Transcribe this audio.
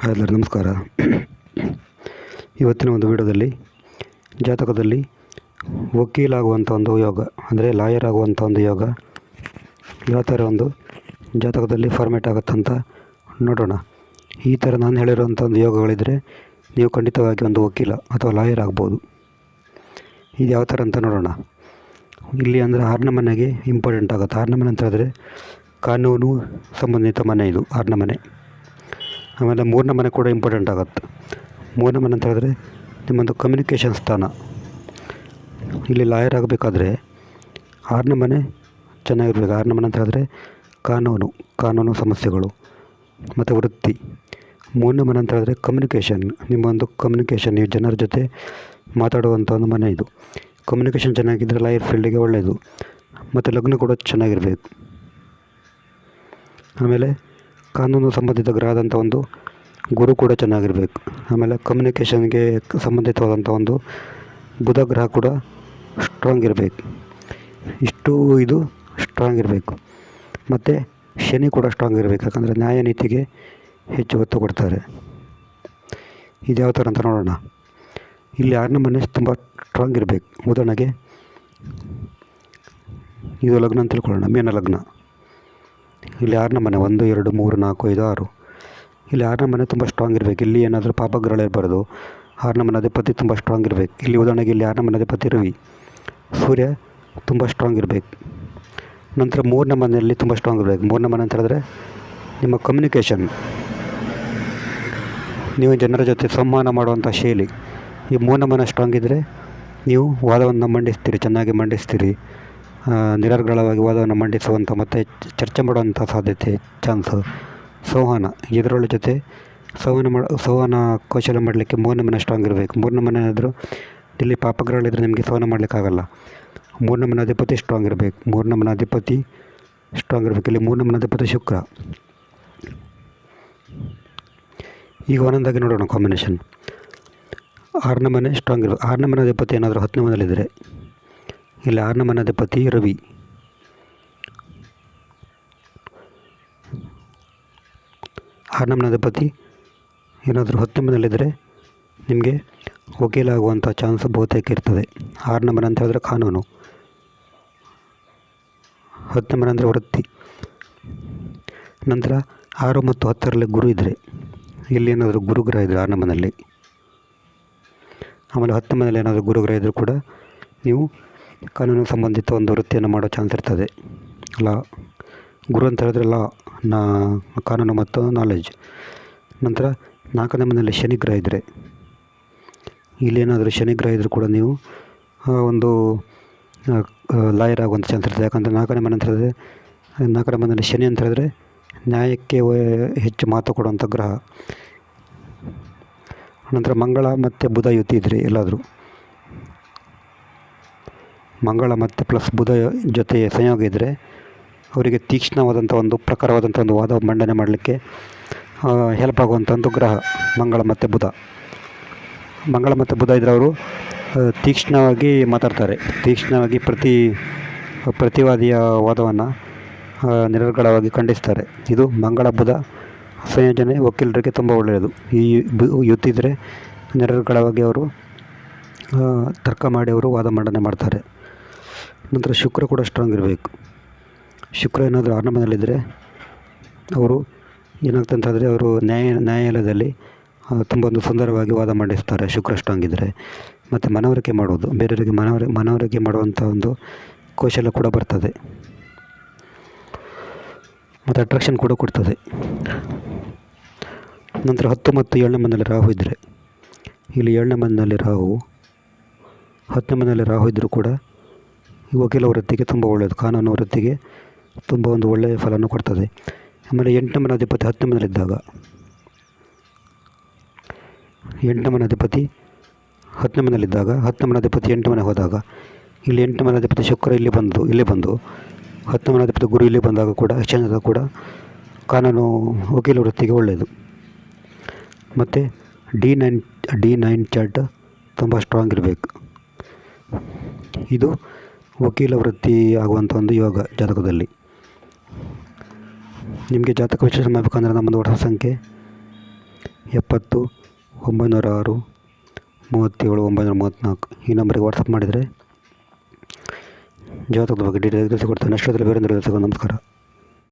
Hi ಎಲ್ಲರೂ ನಮಸ್ಕಾರ. ಇವತ್ತಿನ ಒಂದು ವಿಡಿಯೋದಲ್ಲಿ ಜಾತಕದಲ್ಲಿ ವಕೀಲಾಗುವಂಥ ಒಂದು ಯೋಗ, ಅಂದರೆ ಲಾಯರ್ ಆಗುವಂಥ ಒಂದು ಯೋಗ. ಯಾವ ಥರ ಒಂದು ಜಾತಕದಲ್ಲಿ ಫಾರ್ಮೇಟ್ ಆಗುತ್ತಂತ ನೋಡೋಣ. ಈ ಥರ ನಾನು ಹೇಳಿರುವಂಥ ಒಂದು ಯೋಗಗಳಿದ್ದರೆ ನೀವು ಖಂಡಿತವಾಗಿ ಒಂದು ವಕೀಲ ಅಥವಾ ಲಾಯರ್ ಆಗ್ಬೋದು. ಇದು ಯಾವ ಥರ ಅಂತ ನೋಡೋಣ. ಇಲ್ಲಿ ಅಂದರೆ ಆರನೇ ಮನೆಗೆ ಇಂಪಾರ್ಟೆಂಟ್ ಆಗುತ್ತೆ. ಆರನೇ ಮನೆ ಅಂತ ಹೇಳಿದ್ರೆ ಕಾನೂನು ಸಂಬಂಧಿತ ಮನೆ ಇದು, ಆರನೇ ಮನೆ. ಆಮೇಲೆ ಮೂರನೇ ಮನೆ ಕೂಡ ಇಂಪಾರ್ಟೆಂಟ್ ಆಗುತ್ತೆ. ಮೂರನೇ ಮನೆ ಅಂತ ಹೇಳಿದ್ರೆ ನಿಮ್ಮೊಂದು ಕಮ್ಯುನಿಕೇಷನ್ ಸ್ಥಾನ. ಇಲ್ಲಿ ಲಾಯರ್ ಆಗಬೇಕಾದ್ರೆ ಆರನೇ ಮನೆ ಚೆನ್ನಾಗಿರ್ಬೇಕು. ಆರನೇ ಮನೆ ಅಂತ ಹೇಳಿದ್ರೆ ಕಾನೂನು ಕಾನೂನು ಸಮಸ್ಯೆಗಳು, ಮತ್ತು ವೃತ್ತಿ. ಮೂರನೇ ಮನೆ ಅಂತ ಹೇಳಿದ್ರೆ ಕಮ್ಯುನಿಕೇಷನ್ ನಿಮ್ಮ ಒಂದು ಕಮ್ಯುನಿಕೇಷನ್ ನೀವು ಜನರ ಜೊತೆ ಮಾತಾಡುವಂಥ ಒಂದು ಮನೆ ಇದು. ಕಮ್ಯುನಿಕೇಷನ್ ಚೆನ್ನಾಗಿದ್ದರೆ ಲಾಯರ್ ಫೀಲ್ಡಿಗೆ ಒಳ್ಳೆಯದು ಮತ್ತು ಲಗ್ನ ಕೂಡ ಚೆನ್ನಾಗಿರಬೇಕು. ಆಮೇಲೆ ಕಾನೂನು ಸಂಬಂಧಿತ ಗ್ರಹದಂಥ ಒಂದು ಗುರು ಕೂಡ ಚೆನ್ನಾಗಿರಬೇಕು. ಆಮೇಲೆ ಕಮ್ಯುನಿಕೇಷನ್ಗೆ ಸಂಬಂಧಿತವಾದಂಥ ಒಂದು ಬುಧ ಗ್ರಹ ಕೂಡ ಸ್ಟ್ರಾಂಗ್ ಇರಬೇಕು. ಇಷ್ಟು ಇದು ಸ್ಟ್ರಾಂಗ್ ಇರಬೇಕು. ಮತ್ತು ಶನಿ ಕೂಡ ಸ್ಟ್ರಾಂಗ್ ಇರಬೇಕು. ಯಾಕಂದರೆ ನ್ಯಾಯ ನೀತಿಗೆ ಹೆಚ್ಚು ಒತ್ತು ಕೊಡ್ತಾರೆ. ಇದು ಯಾವ ಥರ ಅಂತ ನೋಡೋಣ. ಇಲ್ಲಿ ಆರನೇ ಮನೆ ತುಂಬ ಸ್ಟ್ರಾಂಗ್ ಇರಬೇಕು. ಉದಾಹರಣೆಗೆ ಇದು ಲಗ್ನ ಅಂತ ತಿಳ್ಕೊಳ್ಳೋಣ. ಮೇನ ಲಗ್ನ. ಇಲ್ಲಿ ಆರನೇ ಮನೆ? ಒಂದು, ಎರಡು, ಮೂರು, ನಾಲ್ಕು, ಐದು, ಆರು. ಇಲ್ಲಿ ಆರನೇ ಮನೆ ತುಂಬ ಸ್ಟ್ರಾಂಗ್ ಇರಬೇಕು. ಇಲ್ಲಿ ಏನಾದರೂ ಪಾಪಗ್ರಹಗಳಿರಬಾರ್ದು ಆರನ ಮನೆ ಅಧಿಪತಿ ತುಂಬ ಸ್ಟ್ರಾಂಗ್ ಇರಬೇಕು. ಇಲ್ಲಿ ಉದಾಹರಣೆಗೆ ಇಲ್ಲಿ ಆರನೇ ಮನೆ ಅಧಿಪತಿ? ರವಿ. ಸೂರ್ಯ ತುಂಬ ಸ್ಟ್ರಾಂಗ್ ಇರಬೇಕು. ನಂತರ ಮೂರನೇ ಮನೆಯಲ್ಲಿ ತುಂಬ ಸ್ಟ್ರಾಂಗ್ ಇರಬೇಕು. ಮೂರನೇ ಮನೆ ಅಂತ ಹೇಳಿದ್ರೆ ನಿಮ್ಮ ಕಮ್ಯುನಿಕೇಷನ್ ನೀವು ಜನರ ಜೊತೆ ಸಂವಹನ ಮಾಡುವಂಥ ಶೈಲಿ. ಈ ಮೂರನೇ ಮನೆ ಸ್ಟ್ರಾಂಗ್ ಇದ್ದರೆ ನೀವು ವಾದವನ್ನು ಮಂಡಿಸ್ತೀರಿ, ಚೆನ್ನಾಗಿ ಮಂಡಿಸ್ತೀರಿ. ನಿರರ್ಗಳವಾಗಿ ವಾದವನ್ನು ಮಂಡಿಸುವಂಥ ಮತ್ತು ಚರ್ಚೆ ಮಾಡುವಂಥ ಸಾಧ್ಯತೆ ಚಾನ್ಸು ಸಂವಹನ ಇದರೊಳ ಜೊತೆ ಸಂವಹನ ಮಾಡ ಸಂವಹನ ಕೌಶಲ್ಯ ಮಾಡಲಿಕ್ಕೆ ಮೂರನೇ ಮನೆ ಸ್ಟ್ರಾಂಗ್ ಇರಬೇಕು. ಮೂರನೇ ಮನೆ ಆದರೂ ಇಲ್ಲಿ ಪಾಪಗ್ರಹಗಳಿದ್ರೆ ನಿಮಗೆ ಸಂವಹನ ಮಾಡಲಿಕ್ಕಾಗಲ್ಲ. ಮೂರನೇ ಮನೆ ಅಧಿಪತಿ ಸ್ಟ್ರಾಂಗ್ ಇರಬೇಕು. ಮೂರನೇ ಮನೆ ಅಧಿಪತಿ ಸ್ಟ್ರಾಂಗ್ ಇರಬೇಕು. ಇಲ್ಲಿ ಮೂರನೇ ಮನೆ ಅಧಿಪತಿ ಶುಕ್ರ. ಈಗ ಒಂದೊಂದಾಗಿ ನೋಡೋಣ ಕಾಂಬಿನೇಷನ್ ಆರನೇ ಮನೆ ಸ್ಟ್ರಾಂಗ್ ಇರಬೇಕು. ಆರನೇ ಮನೆ ಅಧಿಪತಿ ಏನಾದರೂ ಹತ್ತನೇ ಮನೆಯಲ್ಲಿದ್ದರೆ ಇಲ್ಲಿ ಆರನೇ ಮನೆ ರವಿ. ಆರನೇ ಮನೆ ಅಧಿಪತಿ ಏನಾದರೂ ಹತ್ತು ಮನೆಯಲ್ಲಿದ್ದರೆ ನಿಮಗೆ ವಕೀಲಾಗುವಂಥ ಚಾನ್ಸ್ ಬಹುತೇಕ ಇರ್ತದೆ. ಆರನೇ ಅಂತ ಹೇಳಿದ್ರೆ ಕಾನೂನು. ಹತ್ತನೇ ಮನೆ ಅಂದರೆ ವೃತ್ತಿ. ನಂತರ ಆರು ಮತ್ತು ಹತ್ತರಲ್ಲಿ ಗುರು ಇದ್ದರೆ ಇಲ್ಲಿ ಏನಾದರೂ ಗುರುಗ್ರಹ ಇದ್ದರೆ ಆರನೇ ಆಮೇಲೆ ಹತ್ತು ಮನೆಯಲ್ಲಿ ಏನಾದರೂ ಗುರುಗ್ರಹ ಇದ್ದರೂ ಕೂಡ ನೀವು ಕಾನೂನು ಸಂಬಂಧಿತ ಒಂದು ವೃತ್ತಿಯನ್ನು ಮಾಡೋ ಚಾನ್ಸ್ ಇರ್ತದೆ. ಅಲ್ಲ, ಗುರು ಅಂತ ಹೇಳಿದ್ರೆ ಲಾ ನಾ, ಕಾನೂನು ಮತ್ತು ನಾಲೆಜ್ ನಂತರ ನಾಲ್ಕನೇ ಮನೆಯಲ್ಲಿ ಶನಿಗ್ರಹ ಇದ್ದರೆ ಇಲ್ಲಿ ಏನಾದರೂ ಶನಿಗ್ರಹ ಇದ್ದರೂ ಕೂಡ ನೀವು ಒಂದು ಲಾಯರ್ ಆಗುವಂಥ ಚಾನ್ಸ್ ಇರ್ತದೆ. ಯಾಕಂದರೆ ನಾಲ್ಕನೇ ಮನೆ ಅಂತ ಹೇಳಿದ್ರೆ, ನಾಲ್ಕನೇ ಮನೆಯಲ್ಲಿ ಶನಿ ಅಂತ ಹೇಳಿದ್ರೆ, ನ್ಯಾಯಕ್ಕೆ ಹೆಚ್ಚು ಮಾತು ಕೊಡುವಂಥ ಗ್ರಹ. ನಂತರ ಮಂಗಳ ಮತ್ತು ಬುಧ ಯುತಿ ಇದ್ದರೆ ಎಲ್ಲಾದರೂ. ಮಂಗಳ ಮತ್ತು ಪ್ಲಸ್ ಬುಧ ಜೊತೆ ಸಂಯೋಗ ಇದ್ದರೆ ಅವರಿಗೆ ತೀಕ್ಷ್ಣವಾದಂಥ ಒಂದು ಪ್ರಕಾರವಾದಂಥ ಒಂದು ವಾದ ಮಂಡನೆ ಮಾಡಲಿಕ್ಕೆ ಹೆಲ್ಪ್ ಆಗುವಂಥ ಒಂದು ಗ್ರಹ ಮಂಗಳ ಮತ್ತು ಬುಧ. ಮಂಗಳ ಮತ್ತು ಬುಧ ಇದ್ದರೆ ಅವರು ತೀಕ್ಷ್ಣವಾಗಿ ಮಾತಾಡ್ತಾರೆ. ತೀಕ್ಷ್ಣವಾಗಿ ಪ್ರತಿ, ಪ್ರತಿವಾದಿಯ ವಾದವನ್ನು ನಿರರ್ಗಳವಾಗಿ ಖಂಡಿಸ್ತಾರೆ. ಇದು ಮಂಗಳ ಬುಧ ಸಂಯೋಜನೆ ವಕೀಲರಿಗೆ ತುಂಬ ಒಳ್ಳೆಯದು. ಈ ಯುತ್ತಿದ್ರೆ ನಿರರ್ಗಳವಾಗಿ ಅವರು ತರ್ಕ ಮಾಡಿ ಅವರು ವಾದ ಮಂಡನೆ ಮಾಡ್ತಾರೆ. ನಂತರ ಶುಕ್ರ ಕೂಡ ಸ್ಟ್ರಾಂಗ್ ಇರಬೇಕು. ಶುಕ್ರ ಏನಾದರೂ ಆರಂಭದಲ್ಲಿದ್ದರೆ ಅವರು ಏನಾಗ್ತಂತಂದರೆ ಅವರು ನ್ಯಾಯ, ನ್ಯಾಯಾಲಯದಲ್ಲಿ ತುಂಬ ಒಂದು ಸುಂದರವಾಗಿ ವಾದ ಮಂಡಿಸ್ತಾರೆ, ಶುಕ್ರ ಸ್ಟ್ರಾಂಗ್ ಇದ್ದರೆ ಮತ್ತು ಮನವರಿಕೆ ಮಾಡೋದು ಬೇರೆಯವರಿಗೆ ಮನವರಿ, ಮನವರಿಕೆ ಮಾಡುವಂಥ ಒಂದು ಕೌಶಲ್ಯ ಕೂಡ ಬರ್ತದೆ. ಮತ್ತು ಅಟ್ರಾಕ್ಷನ್ ಕೂಡ ಕೊಡ್ತದೆ. ನಂತರ ಹತ್ತು ಮತ್ತು ಏಳನೇ ಮನೆಯಲ್ಲಿ ರಾಹು ಇದ್ದರೆ ಇಲ್ಲಿ ಏಳನೇ ಮನೆಯಲ್ಲಿ ರಾಹು, ಹತ್ತನೇ ಮನೆಯಲ್ಲಿ ರಾಹು ಇದ್ದರೂ ಕೂಡ ವಕೀಲ ವೃತ್ತಿಗೆ ತುಂಬ ಒಳ್ಳೆಯದು ಕಾನೂನು ವೃತ್ತಿಗೆ ತುಂಬ ಒಂದು ಒಳ್ಳೆಯ ಫಲವನ್ನು ಕೊಡ್ತದೆ. ಆಮೇಲೆ ಎಂಟನೇ ಅಧಿಪತಿ, ಹತ್ತನೇ ಮನೆಯಲ್ಲಿದ್ದಾಗ ಎಂಟನೇ ಅಧಿಪತಿ, ಹತ್ತನೇ ಮನೆಯಲ್ಲಿದ್ದಾಗ ಹತ್ತನೇ ಅಧಿಪತಿ ಎಂಟು ಮನೆ ಹೋದಾಗ. ಇಲ್ಲಿ ಎಂಟು ಅಧಿಪತಿ ಶುಕ್ರ ಇಲ್ಲಿ ಬಂದು ಇಲ್ಲಿ ಬಂದು. ಹತ್ತನೇ ಅಧಿಪತಿ ಗುರು ಇಲ್ಲಿ ಬಂದಾಗ ಕೂಡ ಎಕ್ಸ್ಚೇಂಜ್ ಕೂಡ ಕಾನೂನು ವಕೀಲ ವೃತ್ತಿಗೆ ಒಳ್ಳೆಯದು ಮತ್ತು D nine D nine chart ತುಂಬ ಸ್ಟ್ರಾಂಗ್ ಇರಬೇಕು. ಇದು ವಕೀಲ ವೃತ್ತಿ ಆಗುವಂಥ ಒಂದು ಯೋಗ ಜಾತಕದಲ್ಲಿ. ನಿಮಗೆ ಜಾತಕ ವಿಶ್ಲೇಷಣೆ ಮಾಡಬೇಕಂದ್ರೆ ನಮ್ಮದು ವಾಟ್ಸಪ್ ಸಂಖ್ಯೆ ಎಪ್ಪತ್ತು, ಒಂಬೈನೂರ ಆರು, ಮೂವತ್ತೇಳು, ಒಂಬೈನೂರ ಮೂವತ್ತ್ನಾಲ್ಕು. ಈ ನಂಬರಿಗೆ ವಾಟ್ಸಪ್ ಮಾಡಿದರೆ ಜಾತಕದ ಬಗ್ಗೆ ಡೀಟೇಲ್ ತಿಳಿಸಿಕೊಡ್ತೇನೆ ಅಷ್ಟೊತ್ತಲ್ಲಿ ಬೇರೆ ನಮಸ್ಕಾರ.